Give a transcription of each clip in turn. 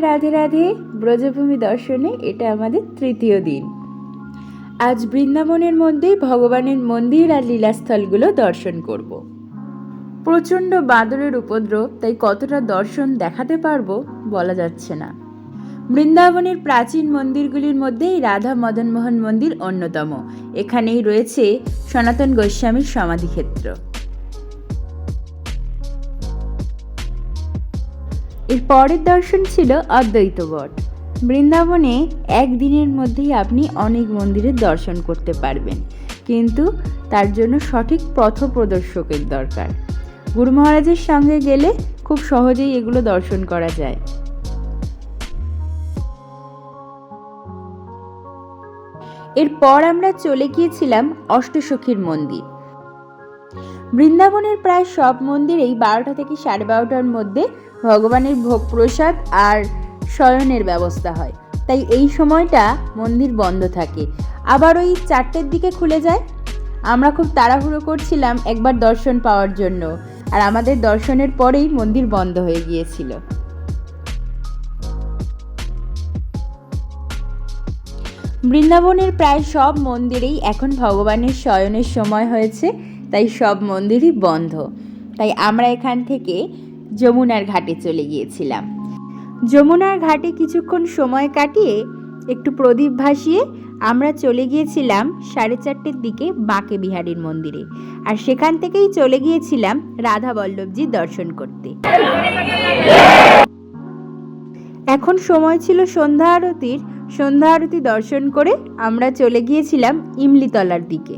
রাধে রাধে। ব্রজভূমি দর্শনে এটা আমাদের তৃতীয় দিন। আজ বৃন্দাবনের মধ্যেই ভগবানের মন্দির আর লীলাস্থলগুলো দর্শন করব। প্রচণ্ড বাদরের উপদ্রব, তাই কতটা দর্শন দেখাতে পারব বলা যাচ্ছে না। বৃন্দাবনের প্রাচীন মন্দিরগুলির মধ্যে এই রাধা মদনমোহন মন্দির অন্যতম। এখানেই রয়েছে সনাতন গোস্বামীর সমাধিক্ষেত্র। এর পরের দর্শন ছিল অদ্বৈত বট। বৃন্দাবনে একদিনের মধ্যেই আপনি অনেক মন্দিরের দর্শন করতে পারবেন। কিন্তু তার জন্য সঠিক পথ প্রদর্শকের দরকার। গুরু মহারাজের সঙ্গে গেলে খুব সহজেই এগুলো দর্শন করা যায়। এরপর আমরা চলে গিয়েছিলাম অষ্টসখীর মন্দির। বৃন্দাবনের প্রায় সব মন্দিরেই বারোটা থেকে সাড়ে বারোটার মধ্যে ভগবানের ভোগ প্রসাদ আর শয়নের ব্যবস্থা হয়। তাই এই সময়টা মন্দির বন্ধ থাকে। আবার ওই চারটের দিকে খুলে যায়। আমরা খুব তাড়াহুড়ো করছিলাম একবার দর্শন পাওয়ার জন্য। আর আমাদের দর্শনের পরেই মন্দির বন্ধ হয়ে গিয়েছিল। বৃন্দাবনের প্রায় সব মন্দিরেই এখন ভগবানের শয়নের সময় হয়েছে। তাই সব মন্দিরই বন্ধ। তাই আমরা এখান থেকে যমুনার ঘাটে চলে গিয়েছিলাম। যমুনার ঘাটে কিছুক্ষণ সময় কাটিয়ে একটু প্রদীপ ভাসিয়ে আমরা চলে গিয়েছিলাম সাড়ে চারটের দিকে বাঁকে বিহারীর মন্দিরে। আর সেখান থেকেই চলে গিয়েছিলাম রাধা বল্লভজির দর্শন করতে। এখন সময় ছিল সন্ধ্যা আরতির। সন্ধ্যা আরতি দর্শন করে আমরা চলে গিয়েছিলাম ইমলিতলার দিকে।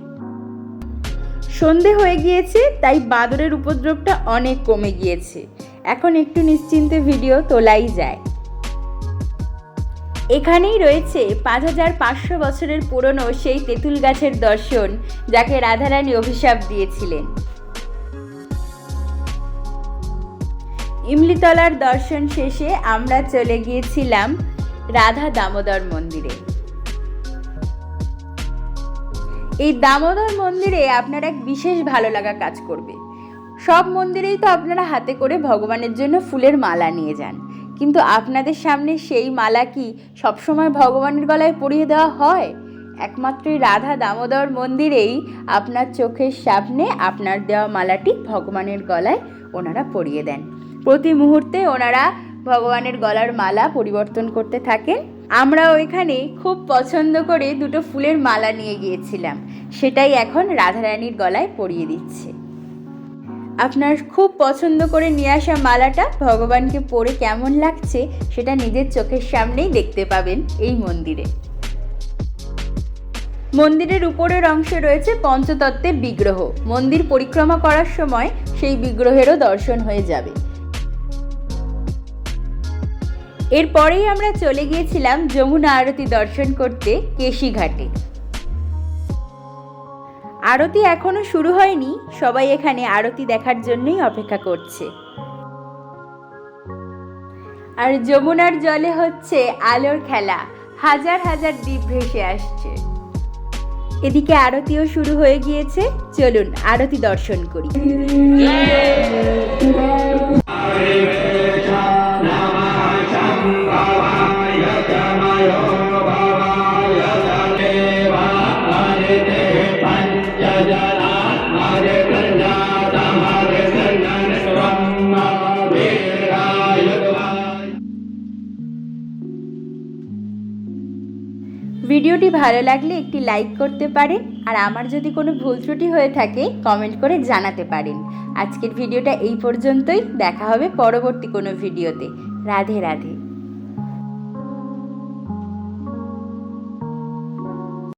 সন্ধে হয়ে গিয়েছে, তাই বাদরের উপদ্রবটা অনেক কমে গিয়েছে। এখন একটু নিশ্চিন্তে ভিডিও তোলাই যায়। এখানেই রয়েছে পাঁচ হাজার পাঁচশো বছরের পুরনো সেই তেঁতুল গাছের দর্শন, যাকে রাধারানী অভিশাপ দিয়েছিলেন। ইমলিতলার দর্শন শেষে আমরা চলে গিয়েছিলাম রাধা দামোদর মন্দিরে। এই দামোদর মন্দিরে আপনার এক বিশেষ ভালো লাগা কাজ করবে। সব মন্দিরেই তো আপনারা হাতে করে ভগবানের জন্য ফুলের মালা নিয়ে যান। কিন্তু আপনাদের সামনে সেই মালা কি সবসময় ভগবানের গলায় পরিয়ে দেওয়া হয়? একমাত্র রাধা দামোদর মন্দিরেই আপনার চোখের সামনে আপনার দেওয়া মালাটি ভগবানের গলায় ওনারা পরিয়ে দেন। প্রতি মুহূর্তে ওনারা ভগবানের গলার মালা পরিবর্তন করতে থাকেন। আমরা ওইখানে খুব পছন্দ করে দুটো ফুলের মালা নিয়ে গিয়েছিলাম। সেটাই এখন রাধারানীর গলায় পরিয়ে দিচ্ছে। আপনার খুব পছন্দ করে নিয়ে আসা মালাটা ভগবানকে পরে কেমন লাগছে সেটা নিজের চোখের সামনেই দেখতে পাবেন এই মন্দিরে। মন্দিরের উপরের অংশে রয়েছে পঞ্চতত্ত্বের বিগ্রহ। মন্দির পরিক্রমা করার সময় সেই বিগ্রহেরও দর্শন হয়ে যাবে। এরপরেই আমরা চলে গিয়েছিলাম যমুনা আরতি দর্শন করতে কেশিঘাটে। আরতি এখনও শুরু হয়নি, সবাই এখানে আরতি দেখার জন্যই অপেক্ষা করছে। আর যমুনার জলে হচ্ছে আলোর খেলা, হাজার হাজার দ্বীপ ভেসে আসছে। এদিকে আরতিও শুরু হয়ে গিয়েছে, চলুন আরতি দর্শন করি। ভিডিওটি ভালো লাগলে একটি লাইক করতে পারেন আর আমার যদি কোনো ভুল ত্রুটি হয়ে থাকে কমেন্ট করে জানাতে পারেন। আজকের ভিডিওটা এই পর্যন্তই। দেখা হবে পরবর্তী কোনো ভিডিওতে। রাধে রাধে।